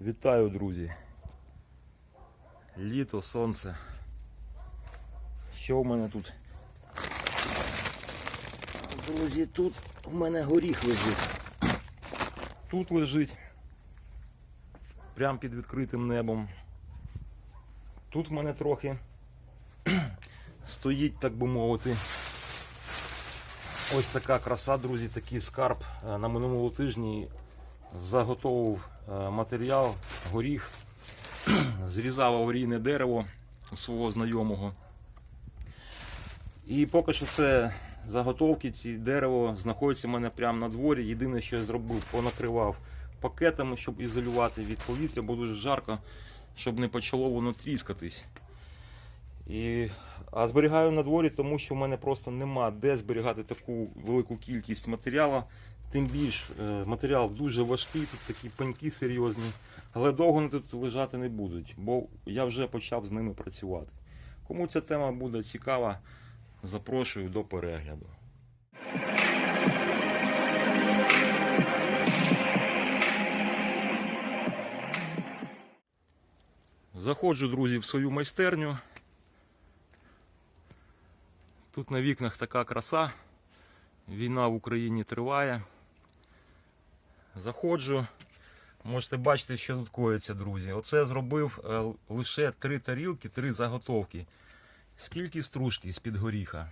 Вітаю, друзі. Літо, сонце. Що в мене тут? Друзі, тут в мене горіх лежить. Тут лежить. Прямо під відкритим небом. Тут в мене трохи стоїть, так би мовити. Ось така краса, друзі, такий скарб. Е, На минулому тижні заготовив е, матеріал, горіх, зрізав аварійне дерево свого знайомого. І поки що це заготовки, ці дерево знаходиться в мене прямо на дворі. Єдине, що я зробив, понакривав пакетами, щоб ізолювати від повітря, бо дуже жарко, щоб не почало воно тріскатись. І, а зберігаю на дворі, тому що в мене просто нема де зберігати таку велику кількість матеріалу. Тим більш е, матеріал дуже важкий, тут такі пеньки серйозні, але довго вони тут лежати не будуть, бо я вже почав з ними працювати. Кому ця тема буде цікава, запрошую до перегляду. Заходжу, друзі, в свою майстерню. Тут на вікнах така краса. Війна в Україні триває. Заходжу. Можете бачити, що тут коїться, друзі. Оце зробив е, лише три тарілки, три заготовки. Скільки стружки з-під горіха.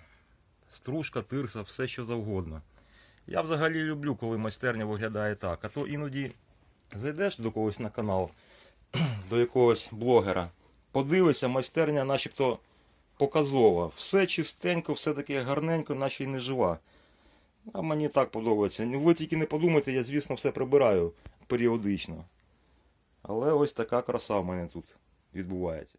Стружка, тирса, все що завгодно. Я взагалі люблю, коли майстерня виглядає так. А то іноді зайдеш до когось на канал, до якогось блогера, подивишся, майстерня начебто показова. Все чистенько, все таке гарненько, наче й не жива. А мені так подобається. Ви тільки не подумайте, я, звісно, все прибираю періодично. Але ось така краса в мене тут відбувається.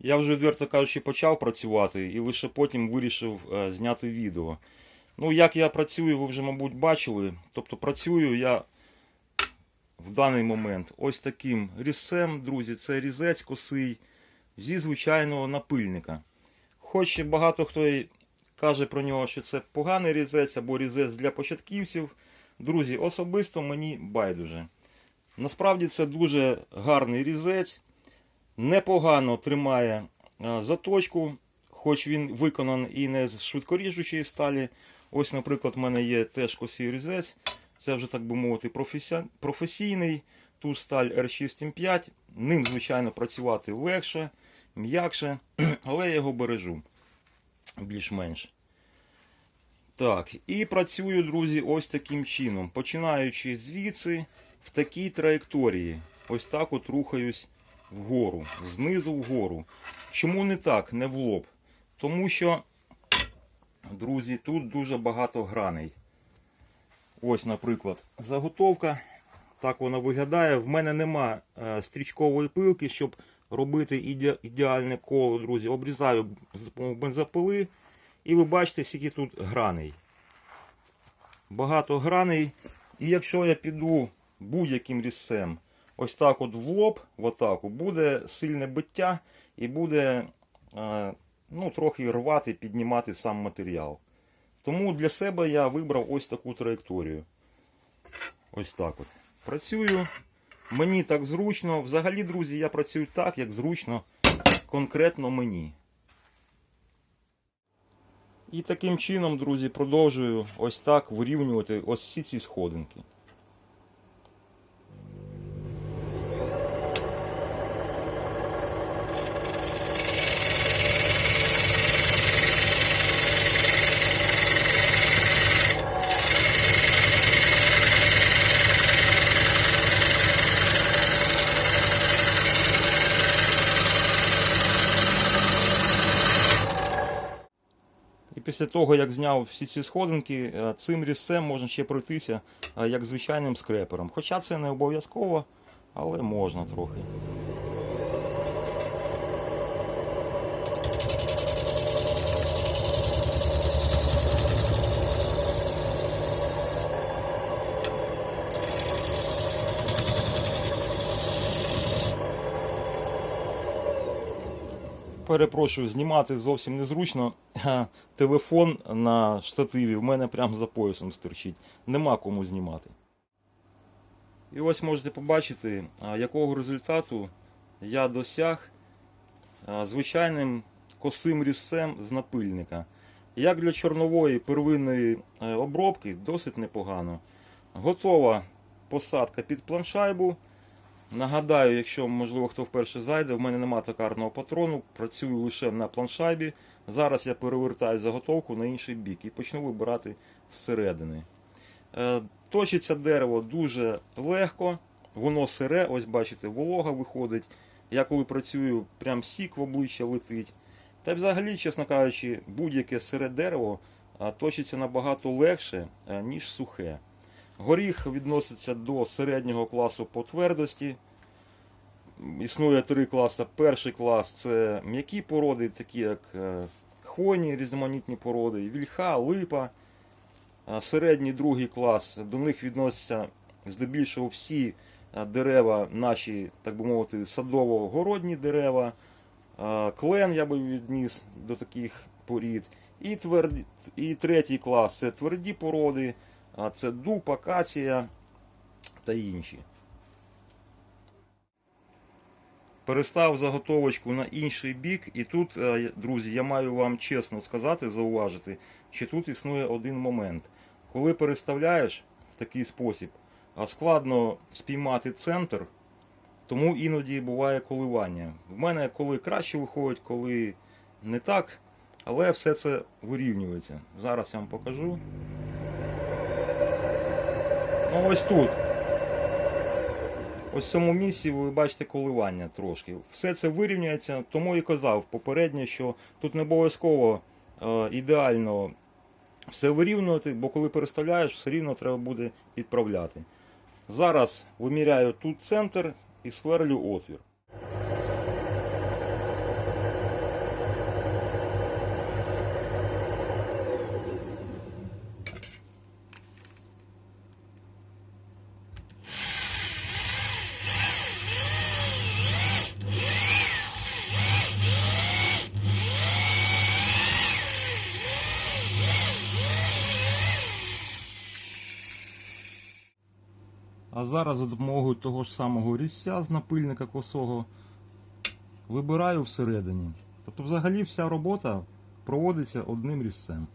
Я вже, відверто кажучи, почав працювати і лише потім вирішив е, зняти відео. Ну, як я працюю, ви вже, мабуть, бачили. Тобто працюю я в даний момент ось таким різцем, друзі, це різець косий зі звичайного напильника. Хоч багато хто каже про нього, що це поганий різець або різець для початківців. Друзі, особисто мені байдуже. Насправді це дуже гарний різець непогано тримає заточку, хоч він виконаний і не з швидкоріжучої сталі. Ось, наприклад, в мене є теж косий різець. Це вже, так би мовити, професійний. Тут сталь R6M5. Ним, звичайно, працювати легше, м'якше, але я його бережу більш-менш. Так, і працюю, друзі, ось таким чином. Починаючи звідси в такій траєкторії. Ось так от рухаюсь вгору, знизу вгору. Чому не так, не в лоб? Тому що, друзі, тут дуже багато граней. Ось, наприклад, заготовка. Так вона виглядає. В мене нема е, стрічкової пилки, щоб робити іде- ідеальне коло, друзі. Обрізаю з допомогою бензопили. І ви бачите, скільки тут граней. Багато граней. І якщо я піду будь-яким різцем, ось так от в лоб, в атаку, буде сильне биття і буде е, ну, трохи рвати, піднімати сам матеріал. Тому для себе я вибрав ось таку траєкторію. Ось так от. Працюю. Мені так зручно. Взагалі, друзі, я працюю так, як зручно конкретно мені. І таким чином, друзі, продовжую ось так вирівнювати ось всі ці сходинки. Після того, як зняв всі ці сходинки, е, цим різцем можна ще пройтися е, як звичайним скрепером. Хоча це не обов'язково, але можна трохи. Перепрошую, знімати зовсім незручно. Телефон на штативі в мене прямо за поясом стирчить. Нема кому знімати. І ось можете побачити, якого результату я досяг звичайним косим різцем з напильника. Як для чорнової первинної е, обробки, досить непогано. Готова посадка під планшайбу. Нагадаю, якщо можливо хто вперше зайде, в мене нема токарного патрону, працюю лише на планшайбі. Зараз я перевертаю заготовку на інший бік і почну вибирати зсередини. Е, Точиться дерево дуже легко, воно сире, ось бачите, волога виходить. Я коли працюю, прям сік в обличчя летить. Та взагалі, чесно кажучи, будь-яке сире дерево точиться набагато легше, ніж сухе. Горіх відноситься до середнього класу по твердості. Існує три класи. Перший клас це м'які породи, такі як е, хвойні різноманітні породи, вільха, липа. Середній другий клас, до них відносяться здебільшого всі е, дерева, наші, так би мовити, садово-городні дерева. Клен я би відніс до таких порід. І, тверді, і третій клас це тверді породи, а це дуб, акація та інші. Перестав заготовочку на інший бік, і тут, е, друзі, я маю вам чесно сказати, зауважити, що тут існує один момент. Коли переставляєш в такий спосіб, а складно спіймати центр, тому іноді буває коливання. В мене коли краще виходить, коли не так, але все це вирівнюється. Зараз я вам покажу. Ну ось тут. Ось в цьому місці ви бачите коливання трошки. Все це вирівняється, тому і казав попередньо, що тут не обов'язково е, ідеально все вирівнювати, бо коли переставляєш, все рівно треба буде підправляти. Зараз виміряю тут центр і сверлю отвір. Зараз за допомогою того ж самого різця з напильника косого вибираю всередині. Тобто взагалі вся робота проводиться одним різцем.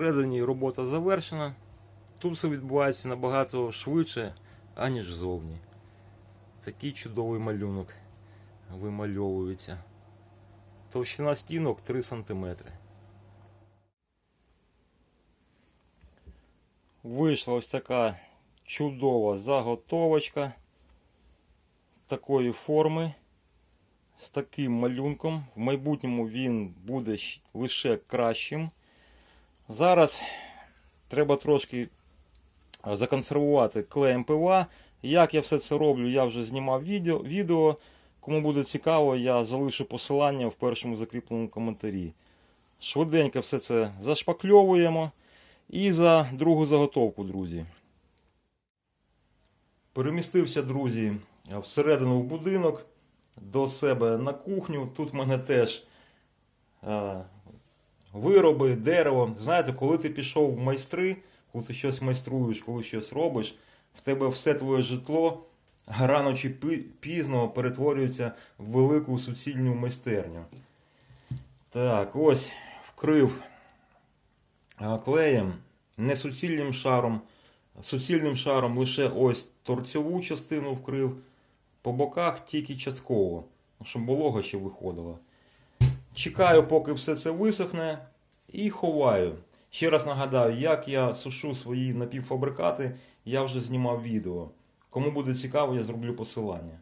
Всередині робота завершена. Тут все відбувається набагато швидше, аніж зовні. Такий чудовий малюнок вимальовується. Товщина стінок 3 см. Вийшла ось така чудова заготовочка такої форми з таким малюнком. В майбутньому він буде лише кращим. Зараз треба трошки законсервувати клеєм ПВА. Як я все це роблю, я вже знімав відео. відео. Кому буде цікаво, я залишу посилання в першому закріпленому коментарі. Швиденько все це зашпакльовуємо. І за другу заготовку, друзі. Перемістився, друзі, всередину в будинок до себе на кухню. Тут в мене теж е, вироби, дерево. Знаєте, коли ти пішов в майстри, коли ти щось майструєш, коли щось робиш, в тебе все твоє житло рано чи пізно перетворюється в велику суцільну майстерню. Так, ось вкрив клеєм, не суцільним шаром, суцільним шаром лише ось торцьову частину вкрив, по боках тільки частково, щоб волога ще виходила. Чекаю, поки все це висохне, і ховаю. Ще раз нагадаю, як я сушу свої напівфабрикати, я вже знімав відео. Кому буде цікаво, я зроблю посилання.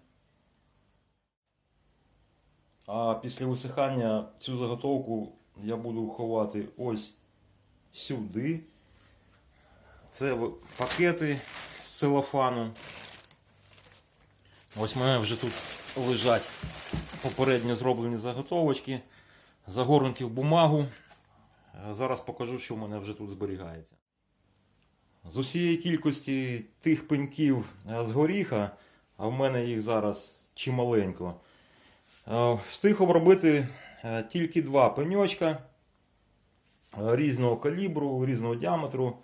А після висихання цю заготовку я буду ховати ось сюди. Це пакети з целофану. Ось в мене вже тут лежать попередньо зроблені заготовочки, загорнуті в бумагу. Зараз покажу, що в мене вже тут зберігається. З усієї кількості тих пеньків з горіха, а в мене їх зараз чималенько, е, встиг обробити е, тільки два пеньочка різного калібру, різного діаметру.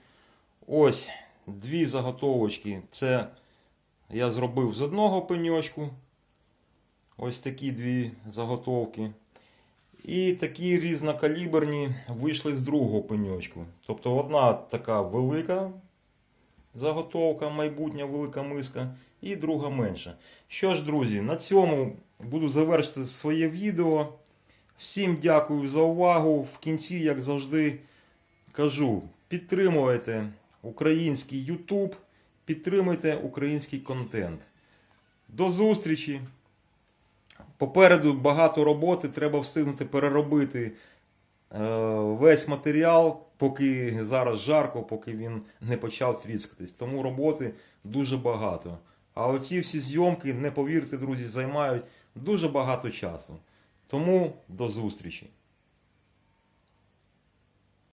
Ось дві заготовочки. Це я зробив з одного пеньочку. Ось такі дві заготовки. І такі різнокаліберні вийшли з другого пеньочку. Тобто одна така велика заготовка, майбутня велика миска, і друга менша. Що ж, друзі, на цьому буду завершити своє відео. Всім дякую за увагу. В кінці, як завжди, кажу: підтримуйте український YouTube, підтримуйте український контент. До зустрічі! Попереду багато роботи, треба встигнути переробити е, весь матеріал, поки зараз жарко, поки він не почав тріскатись. Тому роботи дуже багато. А оці всі зйомки, не повірте, друзі, займають дуже багато часу. Тому до зустрічі!